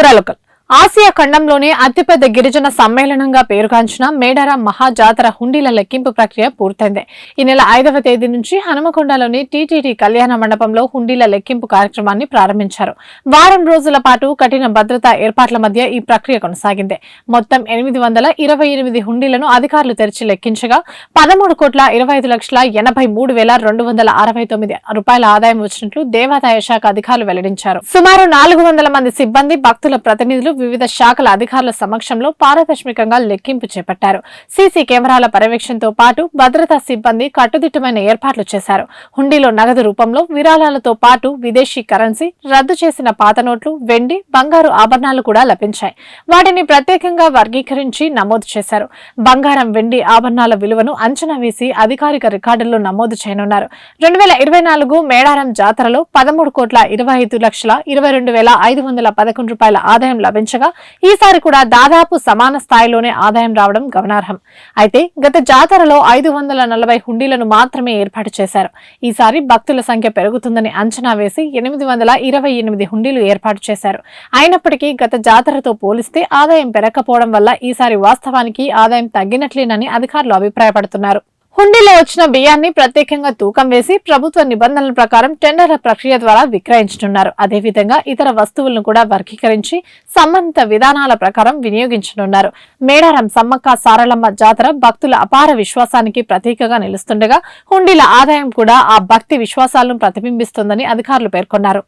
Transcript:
పూరాలకల్ Asia ఖండంలోనే అతిపెద్ద గిరిజన సమ్మేళనంగా పేరుగాంచిన మేడారం మహాజాతర హుండీల లెక్కింపు ప్రక్రియ పూర్తయింది. ఈ నెల ఐదవ తేదీ నుంచి హనుమకొండలోని టీటీడీ కళ్యాణ మండపంలో హుండీల లెక్కింపు కార్యక్రమాన్ని ప్రారంభించారు. వారం రోజుల పాటు కఠిన భద్రతా ఏర్పాట్ల మధ్య ఈ ప్రక్రియ కొనసాగింది. మొత్తం ఎనిమిది వందల ఇరవై ఎనిమిది హుండీలను అధికారులు తెరిచి లెక్కించగా పదమూడు కోట్ల ఇరవై ఐదు లక్షల ఎనభై మూడు వేల రెండు వందల అరవై తొమ్మిది రూపాయల ఆదాయం వచ్చినట్లు దేవాదాయ శాఖ అధికారులు వెల్లడించారు. సుమారు నాలుగు వందల మంది సిబ్బంది భక్తుల ప్రతినిధులు వివిధ శాఖల అధికారుల సమక్షంలో పారదర్శకంగా లెక్కింపు చేపట్టారు. సీసీ కెమెరాల పర్యవేక్షణతో పాటు భద్రతా సిబ్బంది కట్టుదిట్టమైన ఏర్పాట్లు చేశారు. హుండీలో నగదు రూపంలో విరాళాలతో పాటు విదేశీ కరెన్సీ రద్దు చేసిన పాత నోట్లు వెండి బంగారు ఆభరణాలు కూడా లభించాయి. వాటిని ప్రత్యేకంగా వర్గీకరించి నమోదు చేశారు. బంగారం వెండి ఆభరణాల విలువను అంచనా వేసి అధికారిక రికార్డుల్లో నమోదు చేయనున్నారు. రెండు వేల ఇరవై నాలుగు మేడారం జాతరలో పదమూడు కోట్ల ఇరవై ఐదు లక్షల ఇరవై రెండు వేల ఐదు వందల పదకొండు రూపాయల ఆదాయం లభించగా ఈసారి కూడా దాదాపు సమాన స్థాయిలోనే ఆదాయం రావడం గమనార్హం. అయితే గత జాతరలో ఐదు వందల నలభై హుండీలను మాత్రమే ఏర్పాటు చేశారు. ఈసారి భక్తుల సంఖ్య పెరుగుతుందని అంచనా వేసి ఎనిమిది వందల ఇరవై ఎనిమిది హుండీలు ఏర్పాటు చేశారు. అయినప్పటికీ గత జాతరతో పోలిస్తే ఆదాయం పెరగకపోవడం వల్ల ఈసారి వాస్తవానికి ఆదాయం తగ్గినట్లేనని అధికారులు అభిప్రాయపడుతున్నారు. హుండీలో వచ్చిన బియ్యాన్ని ప్రత్యేకంగా తూకం వేసి ప్రభుత్వ నిబంధనల ప్రకారం టెండర్ల ప్రక్రియ ద్వారా విక్రయించనున్నారు. అదేవిధంగా ఇతర వస్తువులను కూడా వర్గీకరించి సంబంధిత విధానాల ప్రకారం వినియోగించనున్నారు. మేడారం సమ్మక్క సారలమ్మ జాతర భక్తుల అపార విశ్వాసానికి ప్రతీకగా నిలుస్తుండగా హుండీల ఆదాయం కూడా ఆ భక్తి విశ్వాసాలను ప్రతిబింబిస్తుందని అధికారులు పేర్కొన్నారు.